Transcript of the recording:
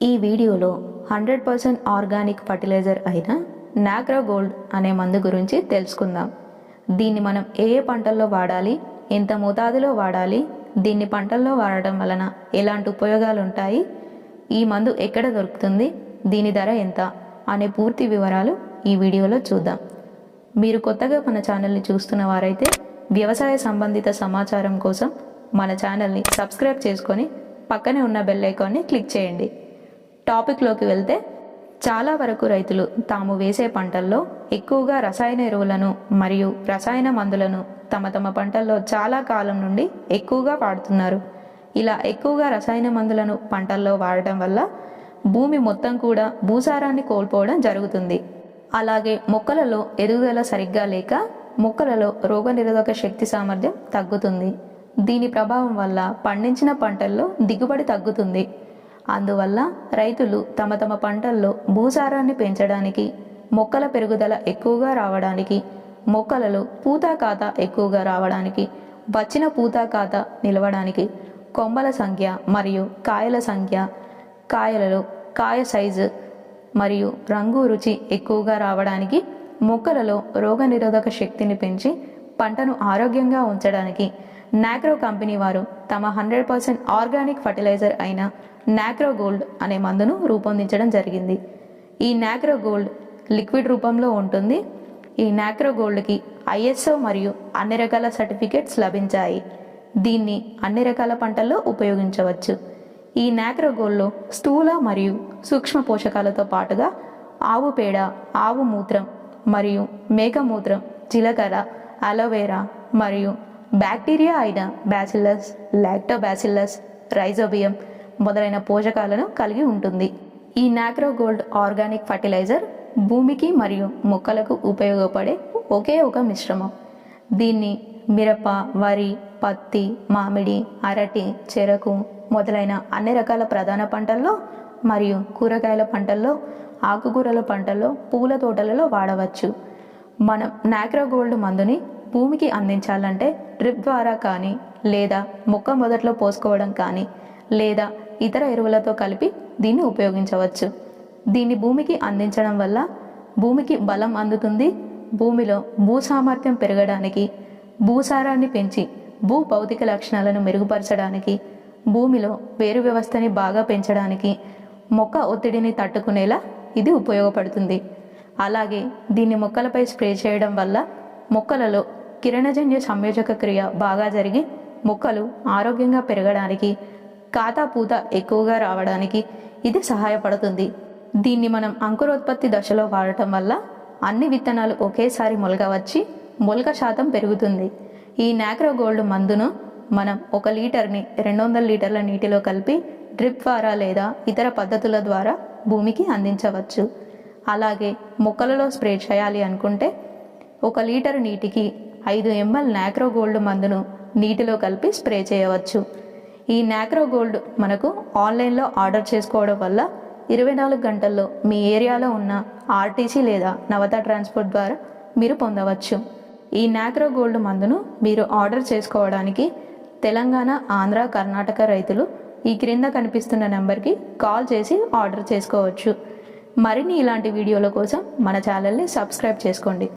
ఈ వీడియోలో hundred percent organic fertiliser అయిన నాగ్రా గోల్డ్ అనే మందు గురించి తెలుసుకుందాం. దీన్ని మనం ఏ ఏ పంటల్లో వాడాలి ఎంత మోతాదులో వాడాలి దీన్ని పంటల్లో వాడటం వలన ఎలాంటి ఉపయోగాలు ఉంటాయి ఈ మందు ఎక్కడ దొరుకుతుంది దీని ధర ఎంత అనే పూర్తి వివరాలు ఈ వీడియోలో చూద్దాం. మీరు కొత్తగా మన ఛానల్ని చూస్తున్న వారైతే వ్యవసాయ సంబంధిత సమాచారం కోసం మన ఛానల్ని సబ్స్క్రైబ్ చేసుకొని పక్కనే ఉన్న బెల్ ఐకాన్ని క్లిక్ చేయండి. టాపిక్లోకి వెళ్తే చాలా వరకు రైతులు తాము వేసే పంటల్లో ఎక్కువగా రసాయన ఎరువులను మరియు రసాయన మందులను తమ తమ పంటల్లో చాలా కాలం నుండి ఎక్కువగా వాడుతున్నారు. ఇలా ఎక్కువగా రసాయన మందులను పంటల్లో వాడటం వల్ల భూమి మొత్తం కూడా భూసారాన్ని కోల్పోవడం జరుగుతుంది. అలాగే మొక్కలలో ఎదుగుదల సరిగ్గా లేక మొక్కలలో రోగనిరోధక శక్తి సామర్థ్యం తగ్గుతుంది. దీని ప్రభావం వల్ల పండించిన పంటల్లో దిగుబడి తగ్గుతుంది. అందువల్ల రైతులు తమ తమ పంటల్లో భూసారాన్ని పెంచడానికి మొక్కల పెరుగుదల ఎక్కువగా రావడానికి మొక్కలలో పూత ఖాతా ఎక్కువగా రావడానికి వచ్చిన పూత ఖాతా నిలవడానికి కొమ్మల సంఖ్య మరియు కాయల సంఖ్య కాయలలో కాయ సైజు మరియు రంగు రుచి ఎక్కువగా రావడానికి మొక్కలలో రోగనిరోధక శక్తిని పెంచి పంటను ఆరోగ్యంగా ఉంచడానికి నాక్రో కంపెనీ వారు తమ హండ్రెడ్ పర్సెంట్ ఆర్గానిక్ ఫర్టిలైజర్ అయిన నాక్రో గోల్డ్ అనే మందును రూపొందించడం జరిగింది. ఈ నాక్రో గోల్డ్ లిక్విడ్ రూపంలో ఉంటుంది. ఈ నాక్రో గోల్డ్కి ఐఎస్ఓ మరియు అన్ని రకాల సర్టిఫికేట్స్ లభించాయి. దీన్ని అన్ని రకాల పంటల్లో ఉపయోగించవచ్చు. ఈ నాక్రో గోల్డ్లో స్థూల మరియు సూక్ష్మ పోషకాలతో పాటుగా ఆవు పేడ ఆవు మూత్రం మరియు మేక మూత్రం జీలకర్ర అలోవేరా మరియు బ్యాక్టీరియా అయిన బ్యాసిల్లస్ లాక్టోబాసిల్లస్ రైజోబియం మొదలైన పోషకాలను కలిగి ఉంటుంది. ఈ నాక్రో గోల్డ్ ఆర్గానిక్ ఫర్టిలైజర్ భూమికి మరియు మొక్కలకు ఉపయోగపడే ఒకే ఒక మిశ్రమం. దీన్ని మిరప వరి పత్తి మామిడి అరటి చెరకు మొదలైన అన్ని రకాల ప్రధాన పంటల్లో మరియు కూరగాయల పంటల్లో ఆకుకూరల పంటల్లో పూల తోటలలో వాడవచ్చు. మనం నాక్రో గోల్డ్ మందుని భూమికి అందించాలంటే డ్రిప్ ద్వారా కానీ లేదా మొక్క మొదట్లో పోసుకోవడం కానీ లేదా ఇతర ఎరువులతో కలిపి దీన్ని ఉపయోగించవచ్చు. దీన్ని భూమికి అందించడం వల్ల భూమికి బలం అందుతుంది భూమిలో భూ సామర్థ్యం పెరగడానికి భూసారాన్ని పెంచి భూ భౌతిక లక్షణాలను మెరుగుపరచడానికి భూమిలో వేరు వ్యవస్థని బాగా పెంచడానికి మొక్క ఒత్తిడిని తట్టుకునేలా ఇది ఉపయోగపడుతుంది. అలాగే దీన్ని మొక్కలపై స్ప్రే చేయడం వల్ల మొక్కలలో కిరణజన్య సంయోజక క్రియ బాగా జరిగి మొక్కలు ఆరోగ్యంగా పెరగడానికి కాతా పూత ఎక్కువగా రావడానికి ఇది సహాయపడుతుంది. దీన్ని మనం అంకురోత్పత్తి దశలో వాడటం వల్ల అన్ని విత్తనాలు ఒకేసారి మొలక వచ్చి మొలక శాతం పెరుగుతుంది. ఈ నాక్రో గోల్డ్ మందును మనం ఒక లీటర్ని రెండు వందల లీటర్ల నీటిలో కలిపి డ్రిప్ ద్వారా లేదా ఇతర పద్ధతుల ద్వారా భూమికి అందించవచ్చు. అలాగే మొక్కలలో స్ప్రే చేయాలి అనుకుంటే ఒక లీటర్ నీటికి ఐదు ఎంఎల్ నాక్రో గోల్డ్ మందును నీటిలో కలిపి స్ప్రే చేయవచ్చు. ఈ నాక్రో గోల్డ్ మనకు ఆన్లైన్లో ఆర్డర్ చేసుకోవడం వల్ల ఇరవై నాలుగు గంటల్లో మీ ఏరియాలో ఉన్న ఆర్టీసీ లేదా నవత ట్రాన్స్పోర్ట్ ద్వారా మీరు పొందవచ్చు. ఈ నాక్రో గోల్డ్ మందును మీరు ఆర్డర్ చేసుకోవడానికి తెలంగాణ ఆంధ్ర కర్ణాటక రైతులు ఈ క్రింద కనిపిస్తున్న నెంబర్కి కాల్ చేసి ఆర్డర్ చేసుకోవచ్చు. మరిన్ని ఇలాంటి వీడియోల కోసం మన ఛానల్ని సబ్స్క్రైబ్ చేసుకోండి.